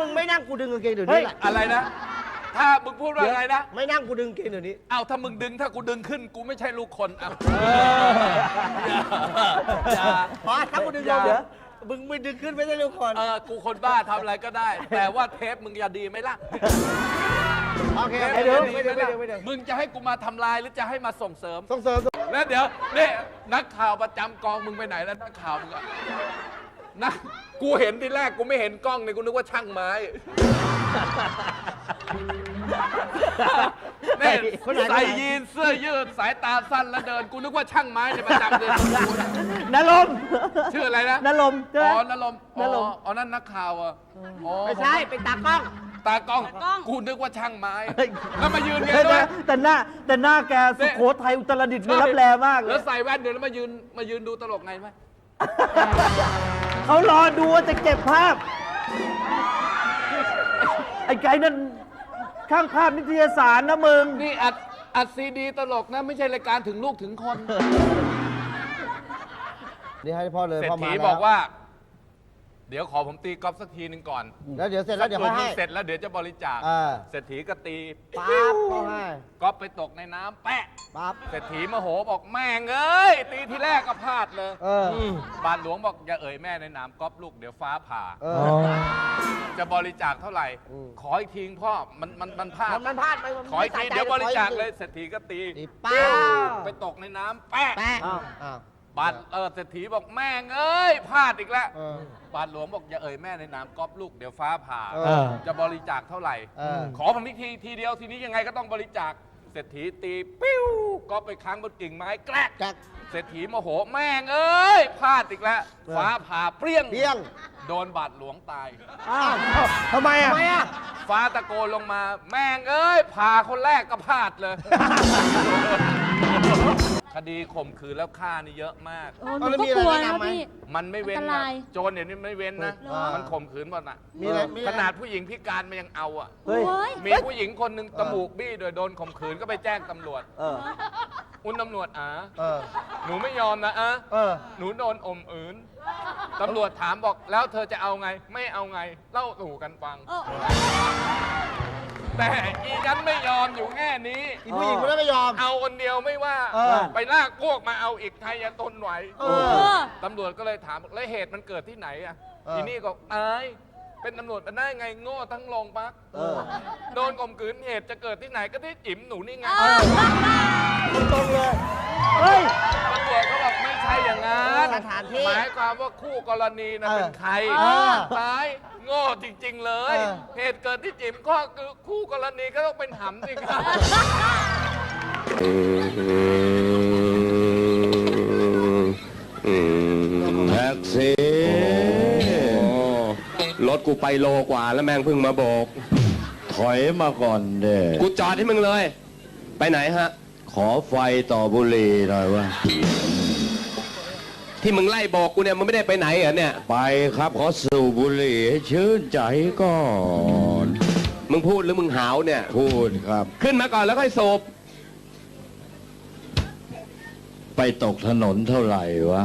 มึงไม่นั่งกูดึงกางเกงเดี๋ยวเฮ้นี้ยแหละอะไรนะ ถ้ามึงพูดว่าอะไรนะ ไม่นั่งกูดึงกางเกงเดี๋ยวนี้ เอาถ้ามึงดึงถ้ากูดึงขึ้นกูไม่ใช่ลูกคนอะอย่าอ๋อถ้ากูดึงลงอย่าเดี๋ยวมึงไม่ดึงขึ้นไม่ได้ทุกคนเออกูคนบ้าทำอะไรก็ได้ แต่ว่าเทปมึงอย่าดีไหมล่ะโอเคเทปไม่มึงดึองย่าดีไม่ไหมดึงล่ะไม่ดึงไม่ดึงมึงจะให้กูมาทำลายหรือจะให้มาส่งเสริม ส่งเสริมแล้วเดี๋ยวนี่นักข่าวประจำกองมึงไปไหนแล้วนักข่าวมึงอะ นะกูเห็นทีแรกกูไม่เห็นกล้องเลยกูนึกว่าช่างไม้นี่คนไหนคนไหน ใส่ยีนเสื้อยืดสายตาสั้นแล้วเดิน กูนึกว่าช่างไม้ในประจำเลยนลมชื่ออะไรนะนลมใช่ไหม อ๋อนลมอ๋นลม ออ๋อนั่นนักข่าวอะอ๋อไม่ใช่ เป็นตากล้อง ตากล้องกูนึกว่าช่างไม้ เฮ้ย แล้วมายืนเงี้เฮ้ยยด้วย แต่หน้าแต่หน้าแกสุโขทัยอุตรดิตถ์เลยรับแลมากเลแล้ย วใส่แว่นเดี๋ยวแล้วมายืนมายืนดูตลกไงไหม เขารอดูว่าจะเก็บภาพ ไอ้ไก่นั่นข้างภาพนิตยสารนะมึง นี่อัดอัดซีดีตลกนะ ไม่ใช่รายการถึงลูกถึงคน นี่ให้พ่อเลยเศรษพ่อมาฐีแล้วบอกว่า เดี๋ยวขอผมตีกอล์ฟสักทีหนึ่งก่อนแล้วเดี๋ยวเสร็จแล้วเดี๋ยวจุค่ดอยหนึ่ให้งเสร็จแล้วเดี๋ยวจะบริจาคอ่าเศรษฐีก็ตีปั๊บพ่อให้กอล์ฟไปตกในน้ำแปะ ปั๊บ เศรษฐีโมโหบอกแม่งเอ้ย ตีทีแรกก็พลาดเลยเออบาทหลวงบอกอย่าเอ่ยแม่ในน้ำกอล์ฟลูกเดี๋ยวฟ้าผ่าเออ๋ออ จะบริจาคเท่าไหร่ อืม ขออีกทีพ่อมันมันมันพลาดมันมันพลาดไปมันขออีกทีไม่ใส่ใจเดี๋ยวบริจาคขออีกทีเลยเศรษฐีก็ตี ตีปั๊บไปตกในน้ำแปะ แปะอ้าวอ้าว บาทเออเศรษฐีบอกแม่งเอ้ยพลาดอีกแล้วเออบาทหลวงบอกอย่าเอ่ยแม่ในน้ำก๊อฟลูกเดี๋ยวฟ้าผ่าเอเออจะบริจาคเท่าไหร่ เออ ขอผมอีกทีทีเดียวทีนี้ยังไงก็ต้องบริจาคเศรษฐีตีปิ้วก๊อฟไปค้างบนกิ่งไม้แกรก จัก เศรษฐีโมโหแม่งเอ้ยพลาดอีกแล้วเออ ฟ้าผ่าเปรี้ยงเปี้ยงโดนบาทหลวงตาย อ้าวทำไมอะ ทำไมอะ ฟ้าตะโกนลงมา แม่งเอ้ยผ่าคนแรกก็พลาดเลย คดีข่มขืนแล้วฆ่านี่เยอะมาก โอ้หนูก็กลัวนะพี่ มันไม่เว้นอันตนะราย โจรเดี๋ยวนี้ไม่เว้นนะ เหรอ มันข่มขืนหมดอะมีอะไรมีอะไร ขนาดผู้หญิงพิการมันยังเอาอะ เฮ้ย โอ้ยมีผู้หญิงคนหนึ่งตมูกบี้โดยโดนข่มขืนก็ไปแจ้งตำรวจ เออ คุณตำรวจอะเออ หนูไม่ยอมนะอะเออ หนูโดนอมอืนตำรวจถามบอกแล้วเธอจะเอาไง ไม่เอาไงเล่าสู่กันฟัง เออ แต่อีฉันไม่ยอมอยู่แง่นี้ อีผู้หญิงคนนั้นไม่ยอม เอาคนเดียวไม่ว่า เออ ไปลากพวกมาเอาอีกไทยจะทนไหวเอเอออ ตำรวจก็เลยถามบอกแล้วเหตุมันเกิดที่ไหนอะเออทีนี่ก็อายเป็นตำรวจมันได้ไงโง่ทั้งโรงพักเออโดนข่มขืนเหตุจะเกิดที่ไหนก็ที่จิ๋มหนูนี่ไง ตรงเลย เฮ้ย ตำรวจเขาบอกไม่ใช่อย่างนั้นสถานที่หมายความว่าคู่กรณีนะเออเป็นใครเออตายโง่จริง ๆ เลย เออ เหตุเกิดที่จิ๋มก็คือคู่กรณีก็ต้องเป็นหำสิครับ แท็กซี่รถกูไปโลกว่าแล้วแม่งเพิ่งมาโบก ถอยมาก่อนเด้กูจอดให้มึงเลย ไปไหนฮะ ขอไฟต่อบุหรี่หน่อยวะที่มึงไล่โบกกูเนี่ยมึงไม่ได้ไปไหนเหรอเนี่ย ไปครับขอสูบบุหรี่ให้ชื่นใจก่อน มึงพูดหรือมึงหาวเนี่ย พูดครับ ขึ้นมาก่อนแล้วค่อยสูบไปตกถนนเท่าไหร่วะ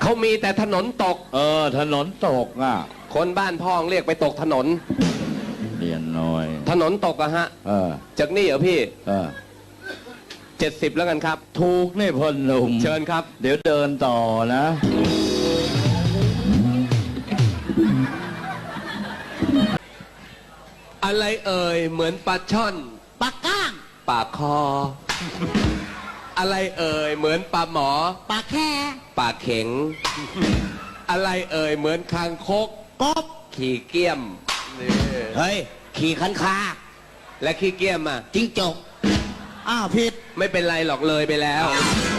เขามีแต่ถนนตก เออ ถนนตกอะ คนบ้านพ่องเรียกไปตกถนน เรียนน้อย ถนนตกอะฮะ เออ จากนี่เหรอพี่เออ เจ็ดสิบแล้วกันครับ ถูกนี่พ่อหนุ่มเชิญครับ เดี๋ยวเดินต่อนะ อะไรเอ่ย เหมือนปลาช่อนปากก้าง ปากคอ อะไรเอ่ย เหมือนปลาหมอ ปากแค่ปากเข็ง อะไรเอ่ย เหมือนคางคก กบ ขี่เกี้ยมนี่ เฮ้ย ขี่คันคาและขี้เกี้ยมอะ จิ้งจก อ้าวผิด ไม่เป็นไรหรอกเลยไปแล้วเ